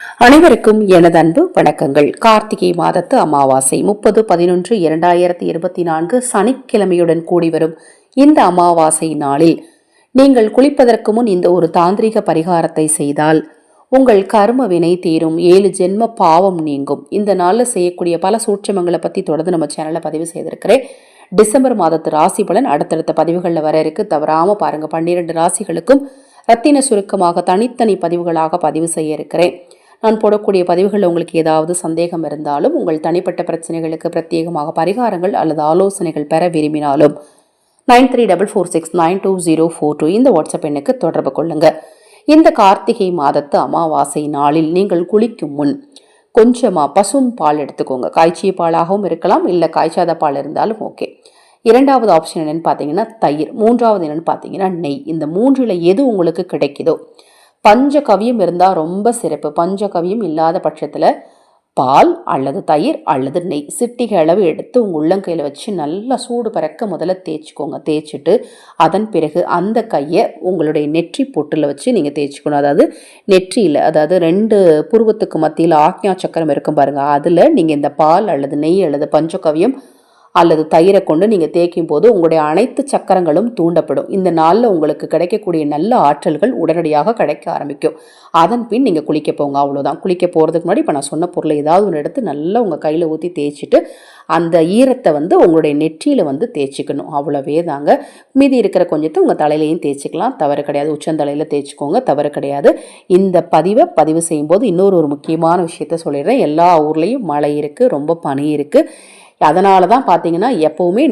அனைவருக்கும் எனது அன்பு வணக்கங்கள். கார்த்திகை மாதத்து அமாவாசை முப்பது பதினொன்று இரண்டாயிரத்தி இருபத்தி நான்கு சனிக்கிழமையுடன் கூடி வரும் இந்த அமாவாசை நாளில் நீங்கள் குளிப்பதற்கு முன் இந்த ஒரு தாந்திரிக பரிகாரத்தை செய்தால் உங்கள் கர்ம வினை தீரும். ஏழு ஜென்ம பாவம் நீங்கும். இந்த நாளில் செய்யக்கூடிய பல சூட்சமங்களை பற்றி தொடர்ந்து நம்ம சேனலில் பதிவு செய்திருக்கிறேன். டிசம்பர் மாதத்து ராசி பலன் அடுத்தடுத்த பதிவுகளில் வர இருக்கு. தவறாம பாருங்க. பன்னிரண்டு ராசிகளுக்கும் ரத்தின சுருக்கமாக தனித்தனி பதிவுகளாக பதிவு செய்ய இருக்கிறேன். நான் போடக்கூடிய பதிவுகளில் உங்களுக்கு ஏதாவது சந்தேகம் இருந்தாலும் உங்கள் தனிப்பட்ட பிரச்சனைகளுக்கு பிரத்யேகமாக பரிகாரங்கள் அல்லது ஆலோசனைகள் பெற விரும்பினாலும் nine three double four six nine two zero four two இந்த வாட்ஸ்அப் எண்ணுக்கு தொடர்பு கொள்ளுங்கள் இந்த கார்த்திகை மாதத்து அமாவாசை நாளில் நீங்கள் குளிக்கும் முன் கொஞ்சமாக பசும் பால் எடுத்துக்கோங்க. காய்ச்சிய பாலாகவும் இருக்கலாம் இல்லை காய்ச்சாத பால் இருந்தாலும் ஓகே. இரண்டாவது ஆப்ஷன் என்னென்னு பார்த்தீங்கன்னா தயிர். மூன்றாவது என்னென்னு பார்த்தீங்கன்னா நெய். இந்த மூன்றில் எது உங்களுக்கு கிடைக்குதோ பஞ்சகவியம் இருந்தால் ரொம்ப சிறப்பு. பஞ்சகவியம் இல்லாத பட்சத்தில் பால் அல்லது தயிர் அல்லது நெய் சிட்டிகை அளவு எடுத்து உங்கள் உள்ளங்கையில் வச்சு நல்லா சூடு பறக்க முதல்ல தேய்ச்சிக்கோங்க. தேய்ச்சிட்டு அதன் பிறகு அந்த கையை உங்களுடைய நெற்றி பொட்டில் வச்சு நீங்கள் தேய்ச்சிக்கணும். அதாவது நெற்றியில் அதாவது ரெண்டு புருவத்துக்கு மத்தியில் ஆக்ஞா சக்கரம் இருக்கும் பாருங்கள் அதில் நீங்கள் இந்த பால் அல்லது நெய் அல்லது பஞ்சகவியம் அல்லது தயிரை கொண்டு நீங்கள் தேய்க்கும் போது உங்களுடைய அனைத்து சக்கரங்களும் தூண்டப்படும். இந்த நாளில் உங்களுக்கு கிடைக்கக்கூடிய நல்ல ஆற்றல்கள் உடனடியாக கிடைக்க ஆரம்பிக்கும். அதன் பின் நீங்கள் குளிக்க போங்க அவ்வளோதான் குளிக்க போகிறதுக்கு முன்னாடி இப்போ நான் சொன்ன பொருளை ஏதாவது ஒன்று எடுத்து நல்லா உங்கள் கையில் ஊற்றி தேய்ச்சிட்டு அந்த ஈரத்தை வந்து உங்களுடைய நெற்றியில் வந்து தேய்ச்சிக்கணும். அவ்வளோவே தாங்க. மீதி இருக்கிற கொஞ்சத்தை உங்கள் தலையிலையும் தேய்ச்சிக்கலாம். தவறு கிடையாது. உச்சந்தலையில் தேய்ச்சிக்கோங்க. தவறு கிடையாது. இந்த பதிவை பதிவு செய்யும்போது இன்னொரு ஒரு முக்கியமான விஷயத்த சொல்லிடுறேன். எல்லா ஊர்லேயும் மழை இருக்குது ரொம்ப பனி இருக்குது அதனால தான் பார்த்தீங்கன்னா எப்போவுமே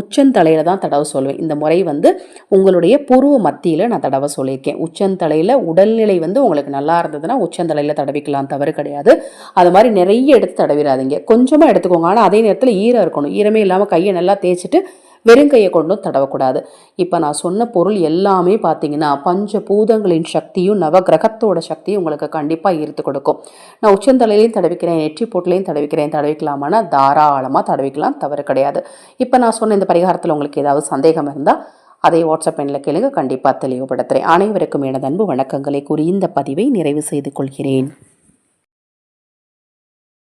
உச்சந்தலையில் தான் தடவை சொல்லுவேன். இந்த முறை வந்து உங்களுடைய பூர்வ மத்தியில் நான் தடவை சொல்லியிருக்கேன். உச்சந்தலையில் உடல்நிலை வந்து உங்களுக்கு நல்லா இருந்ததுன்னா உச்சந்தலையில் தடவிக்கலாம் தவறு கிடையாது. அது மாதிரி நிறைய எடுத்து தடவிடாதீங்க. கொஞ்சமாக எடுத்துக்கோங்க. ஆனால் அதே நேரத்தில் ஈரம் இருக்கணும். ஈரமே இல்லாமல் கையை நல்லா தேய்ச்சிட்டு வெறுங்கையை கொண்டும் தடவக்கூடாது. இப்போ நான் சொன்ன பொருள் எல்லாமே பார்த்தீங்கன்னா பஞ்ச பூதங்களின் சக்தியும் நவகிரகத்தோட சக்தியும் உங்களுக்கு கண்டிப்பாக ஈர்த்து கொடுக்கும். நான் உச்சந்தலையிலையும் தடவிக்கிறேன் நெற்றி போட்டிலையும் தடவிக்கிறேன் தடவிக்கலாமான்னா தாராளமாக தடவிக்கலாம் தவறு கிடையாது. இப்போ நான் சொன்ன இந்த பரிகாரத்தில் உங்களுக்கு ஏதாவது சந்தேகம் இருந்தால் அதை வாட்ஸ்அப் எண்ணில் கேளுங்க. கண்டிப்பாக தெளிவுபடுத்துகிறேன் அனைவருக்கும் எனது அன்பு வணக்கங்களை கூறி இந்த பதிவை நிறைவு செய்து கொள்கிறேன்.